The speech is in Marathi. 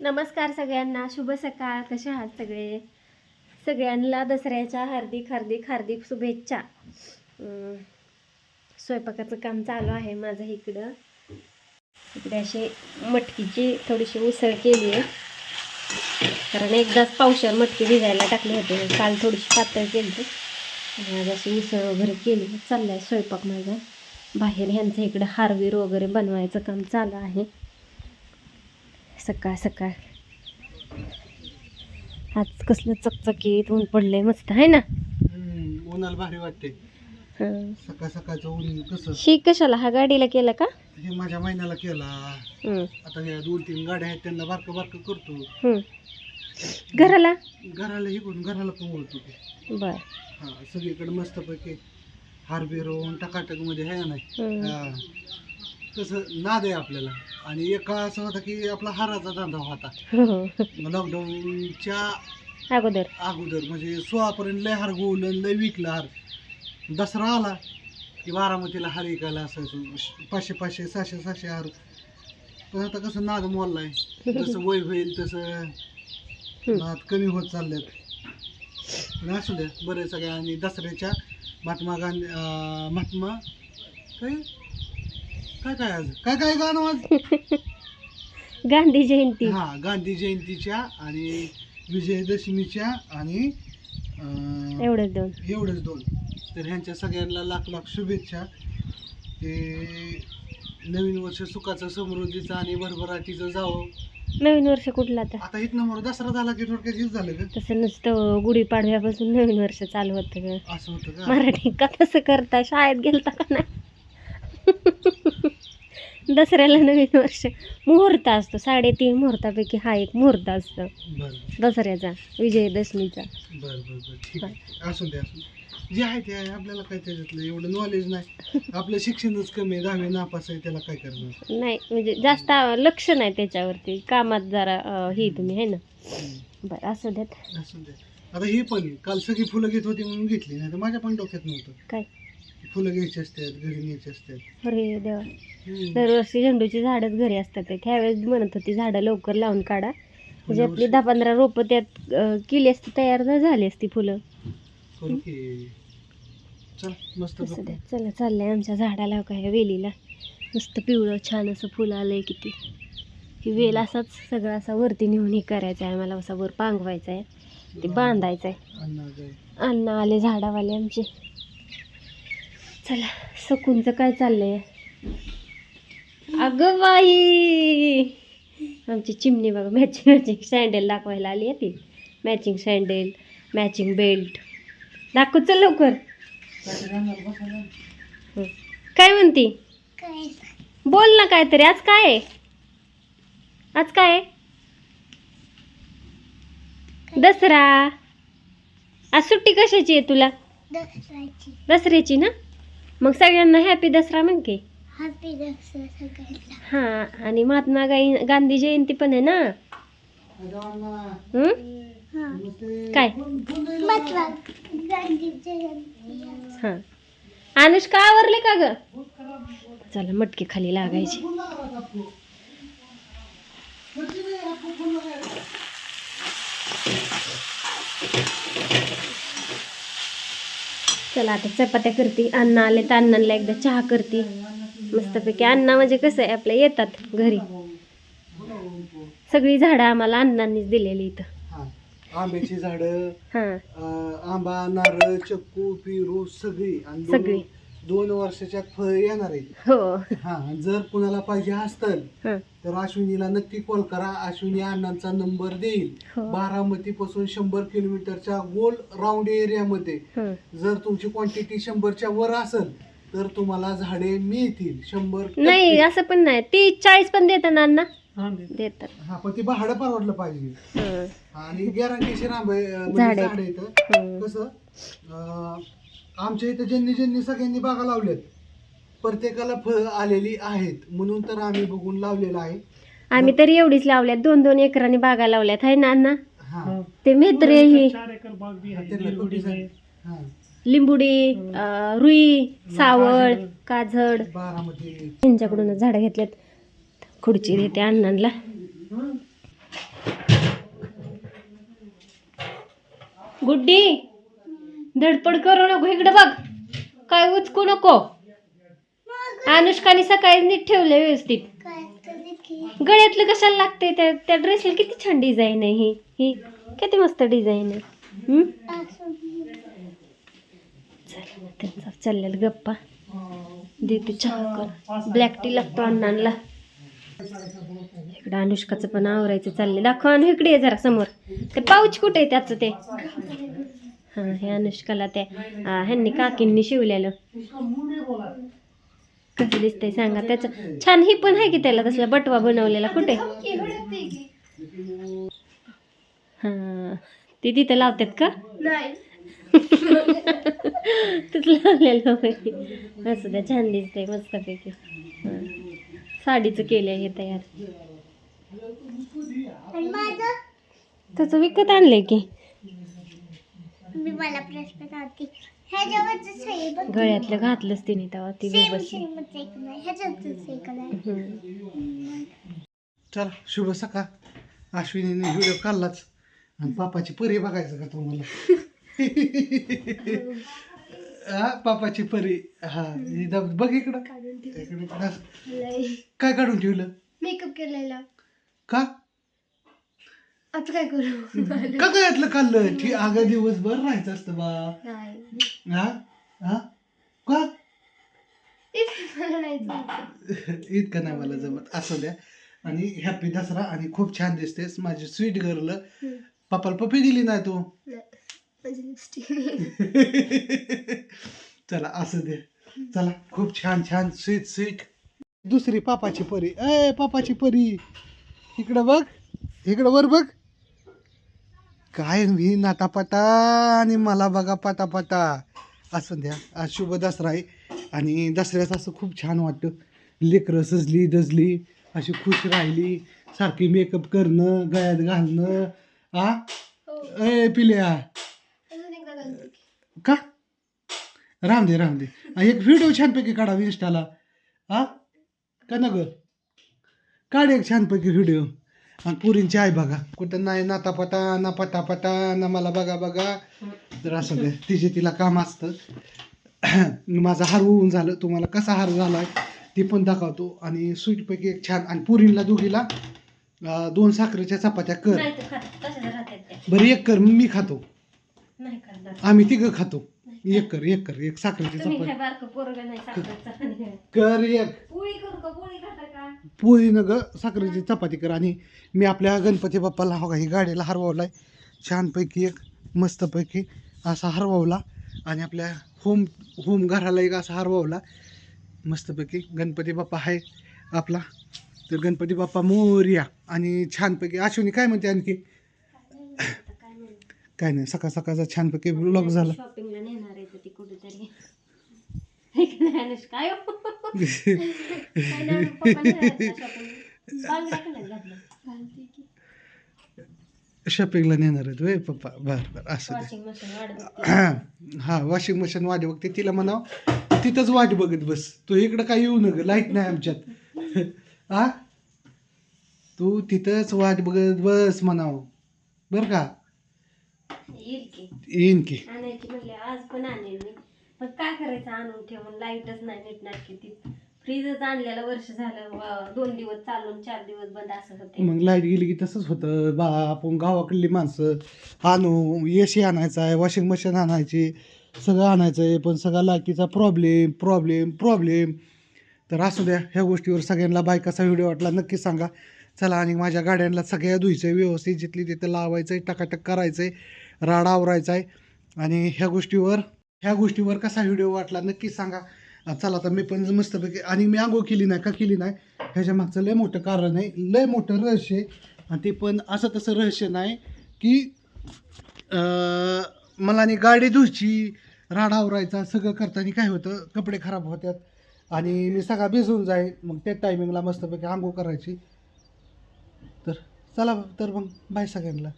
नमस्कार सगळ्यांना. शुभ सकाळ. कसे आहात सगळे? सगळ्यांना दसऱ्याच्या हार्दिक हार्दिक हार्दिक शुभेच्छा. स्वयंपाकाचं काम चालू आहे माझं इकडं. इकडे असे मटकीची थोडीशी उसळ केली आहे. कारण एकदाच पावसावर मटकी भिजायला टाकली होती. काल थोडीशी पातळ केली होती. आज अशी उसळ वगैरे केली. चाललं आहे स्वयंपाक माझा. बाहेर ह्यांचं इकडं हार्वीर वगैरे बनवायचं काम चालू आहे. सकाळ सकाळ. आज कसलं चकचकीत ऊन पडलंय मस्त आहे ना? उन्हाला भारी वाटते हं. सकाळ सकाळचं ऊन कसं? शी कशाला हा गाडीला केला का? हे माझ्या महिन्याला केला. हं, आता या दोन तीन गाड्या आहेत त्यांना बारकं बारकं करतो. हं. घराला? घराला हे करून घराला पण ओळखतो की बर. हा सगळीकडे मस्तपैकी हार बिरवून टकाटकमध्ये आहे ना? हं. हा. तसं नाद आहे आपल्याला. आणि एका असं होतं की आपला हाराचा धंदा होता. हो. लॉकडाऊनच्या अगोदर. अगोदर म्हणजे सोळापर्यंत लय हार गोवलं लय विकलं हार. दसरा आला की बारामतीला हार विकायला असायचो. पाचशे पाचशे सहाशे सहाशे हार. पण आता कसं नाद मोडलाय. जसं वय होईल तसं नाद कमी होत चालल्यात. पण असू द्या बरे सगळ्या. आणि दसऱ्याच्या महात्मा गांधी अं, महात्मा काय? काय काय आज? काय काय गाणं आज? गांधी जयंती. हा गांधी जयंतीच्या आणि विजयदशमीच्या आणि अं, एवढंच दोन. एवढंच दोन. तर ह्यांच्या सगळ्यांना लाख लाख शुभेच्छा. ते नवीन वर्ष सुखाचं समृद्धीचं आणि भरभराटीचं जावं. नवीन वर्ष कुठलं आता? आता इथनं मोर दसरा झाला की थोडक्यात हेच झालं का? तसं नुसतं गुढीपाडव्यापासून नवीन वर्ष चालू होतं ग. असं होतं का? मराठी का तसं करता? शाळेत गेलता का नाही? दसऱ्याला नवीन वर्ष. मुहूर्त असतो साडेतीन मुहूर्तापैकी हा एक मुहूर्त असतो. दसऱ्याचा विजयदशमीचा. बरं बरं बरं. ठीक आहे. असून द्या असून जे आहे ते आहे. आपल्याला काय त्याच्यातलं एवढं नॉलेज नाही. आपलं शिक्षणच कमी आहे. दहावी नापास आहे त्याला काय करणार? नाही म्हणजे जास्त लक्ष नाही त्याच्यावरती. कामात जरा अं, ही तुम्ही आहे ना. बरं असं देत. असून द्या आता ही पण काल सगळी फुलं घेत होती म्हणून घेतली. नाही तर माझ्या पण डोक्यात नव्हतं. काय? फुलं घ्यायची असतात घरी न्यायची असतात. अरे देवा. हम्म. दरवर्षी झेंडूची झाडच घरी असतात. ते त्यावेळेस म्हणत होती झाडं लवकर लावून काढा. म्हणजे आपली दहा पंधरा रोपं त्यात अं, केली असती तयार न झाली असती फुलं. करू की. चल मस्त असं. द्या. चला चाललंय आमच्या झाडाला काय वेलीला. मस्त पिवळं छान असं फुलं आलंय किती. ही वेल असाच सगळं असा वरती नेऊन हे करायचं आहे. मला असा वर पांगवायचा आहे. ते बांधायचं आहे. अण्णा जाय. अन्न आले झाडावाले आमचे. चला सकूनचं काय चाललंय? अगं बाई! आमची चिमणी बघा मॅचिंग मॅचिंग सँडेल दाखवायला आली आहे ती. मॅचिंग सँडेल मॅचिंग बेल्ट दाखव चल लवकर. काय म्हणती? बोल ना काहीतरी आज काय आहे? आज काय आहे? दसरा. आज सुट्टी कशाची आहे तुला? दसऱ्याची ना? मग सगळ्यांना हॅपी दसरा म्हण की हॅपी दसरा सगळ्यांना. हां आणि महात्मा गाई गांधी जयंती पण आहे ना? हं? काय? गांधी जयंती. हां. अनुष्का आवरले का ग? चला मटकी खाली लागायची. चला आता चपात्या करते. अण्णा आले तर अण्णांना एकदा चहा करते. मस्तपैकी अण्णा म्हणजे कसं आहे आपल्या येतात घरी. सगळी झाडं आम्हाला अण्णांनीच दिलेली इथं. आंब्याची झाडं हां. आंबा नारळ चक्कू पेरू सगळी सगळी. दोन वर्षाच्या फळ येणार आहे. हो. हा जर कुणाला पाहिजे असतं हां. तर अश्विनीला नक्की कॉल करा. अश्विनी अण्णांचा नंबर देईल. हो. बारामती पासून शंभर किलोमीटरच्या गोल राऊंड एरियामध्ये हं. जर तुमची क्वांटिटी शंभरच्या वर असेल तर तुम्हाला झाडे मिळतील. शंभर नाही टक्के. असं पण नाही. तीस चाळीस पण देतात ना अण्णा? हा. देतात. हा पण ते भाडं परवडलं पाहिजे. हं. आणि अं, झाड. म्हणजे. झाड येतं हं. कसं? अं, आमच्या इथं ज्यांनी ज्यांनी सगळ्यांनी बागा लावल्यात प्रत्येकाला फळ आलेली आहेत म्हणून तर आम्ही बघून लावलेलं आहे. आम्ही तरी एवढीच लावल्यात दोन दोन एकरांनी बागा लावल्यात आहे ना अण्णा? ते मेत्रे ही. लिंबुडी रुई सावळ काजड यांच्याकडून यांच्याकडूनच झाडं घेतल्यात. खुर्ची देते अण्णांना गुड्डी! धडपड करू नको इकडे बघ. काय उचकू नको. अनुष्काने सकाळी नीट ठेवलं व्यवस्थित. गळ्यातलं कशाला लागते त्या त्या ड्रेसला किती छान डिझाईन आहे ही. ही किती मस्त डिझाईन आहे. हम्म? असं त्यांचा चाललेला गप्पा. देते चहा कर ब्लॅक टी लागतो अण्णांना. इकडं अनुष्काचं पण आवरायचं चाललंय. दाखव अनु इकडे ये जरा समोर. ते पाऊच कुठे आहे त्याचं ते? हा हे अनुष्काला ते आ, ह्यांनी काकींनी शिवलेलं. कसं दिसतंय सांगा त्याचं छान ही पण आहे की त्याला तसला बटवा बनवलेला कुठे? हा ते तिथं लावतात का? नाही. तूच लावलेलं असं द्या छान दिसतंय मस्तपैकी. साडीचं केलंय हे तयार. त्याचं विकत आणलंय की. मी मला प्रश्न काढते ह्याच्यावरचं सही बघ. गळ्यातलं घातलंच तिने तेव्हा ती सेम नाही. ह्याच्यावरच हम्म. चला शुभ सकाळ. अश्विनीने व्हिडिओ काढलाच. आणि पापाची परी बघायचं का तुम्हाला? हा पापाची परी. हा इथं बघ इकडं. इकडं. इकडं. काय काढून ठेवलं? मेकअप केलेला. का? आता काय करू? का गळ्यातलं काढलं ठीक अगं दिवसभर राहायचं असतं बा. नाही. हा? हा? का? मला नाही जमत. इतकं नाही मला जमत. असं द्या. आणि हॅपी दसरा आणि खूप छान दिसतेस. माझी स्वीट गर्ल. पप्पाला पप्पी दिली नाही तू? माझी लिपस्टिक चला असं दे. चला खूप छान छान स्वीट स्वीट दुसरी पापाची परी. ए पापाची परी. इकडं बघ. इकडं वर बघ. काय मी नातापाटा आणि मला बघा पाटापाटा असं द्या. आज शुभ दसरा आहे आणि दसऱ्याचं असं खूप छान वाटतं. लेकरं सजली दजली अशी खुश राहिली सारखी मेकअप करणं गळ्यात घालणं. आ? ए पिल्या. का? राम दे राम दे. एक व्हिडिओ छानपैकी काढा इन्स्टाला. हा का ना काढ एक छानपैकी व्हिडिओ आणि पुरींची आई बघा. कुठं नाही नाता पटा ना पटा पटा ना मला बघा बघा. तर असं दे तिचे तिला काम असतं. माझा हार होऊन झालं. तुम्हाला कसा हार झालाय ते पण दाखवतो. आणि स्वीटपैकी एक छान. आणि पुरींला दोघीला दोन साखरेच्या चपात्या कर. बरं एक कर. मी खातो. आम्ही तिघं खातो. एक कर एक कर एक साखरेची तुम्ही चपाती. काय बारकं पोरगं नाही साखरेचं. कर एक. पोळी करू का? पोळी खाता का? पोळीनं ग साखरेची चपाती कर आणि मी आपल्या गणपती बाप्पाला हो का ही गाडीला हरवलाय छानपैकी एक मस्तपैकी असा हरवला आणि आपल्या होम होम घराला एक असा हरवला मस्तपैकी गणपती बाप्पा आहे आपला. तर गणपती बाप्पा मोर्या आणि छानपैकी अश्विनी काय म्हणते आणखी? काय नाही सकाळ सकाळचा छानपैकी ब्लॉग झाला. शॉपिंगला नेणार. आहे तर ती कुठेतरी अनुष्का? शॉपिंगला नेणार आहेत वे पप्पा बरं बरं असं दे वॉशिंग मशीन वाढ बघते. हा वॉशिंग मशीन वाट बघते तिला म्हणाव तिथंच वाट बघत बस. तू इकडं काय येऊ नका लाइट नाही आमच्यात. हा तू तिथंच वाट बघत बस म्हणाव. बर की? येईन की. आणायची म्हणले आज पण आणेल मी. पण काय करायचं आणून ठेवून लाईटच नाही नीट नाटकी ती. फ्रीजच आणलेलं वर्ष झालं व- दोन दिवस चालून चार दिवस बंद असं होते मग लाइट गेली की तसंच होतं. बा आपण गावाकडली माणसं आणू एसी आणायचं आहे वॉशिंग मशीन आणायची सगळं आणायचं आहे पण सगळा लाईटीचा प्रॉब्लेम प्रॉब्लेम प्रॉब्लेम तर असू द्या ह्या गोष्टीवर सगळ्यांना बाय कसा व्हिडिओ वाटला नक्की सांगा. चला आणि माझ्या गाड्यांना सगळ्या धुयचं व्यवस्थित जिथली तिथं लावायचं आहे टकाटक करायचं आहे राडा आवरायचा आहे आणि ह्या गोष्टीवर ह्या गोष्टीवर कसा व्हिडिओ वाटला नक्की सांगा. चला तर मी पण मस्तपैकी आणि मी आंघोळ केली नाही का? केली नाही. ह्याच्या मागचं लय मोठं कारण आहे लय मोठं रहस्य आहे. आणि ते पण असं तसं रहस्य नाही की मला आणि गाडी धुयची राडा आवरायचा सगळं करताना काय होतं? कपडे खराब होतात आणि मी सगळा भिजून जाईल मग त्या टायमिंगला मस्तपैकी आंघोळ करायची. तर चला तर मग बाय सगळ्यांना.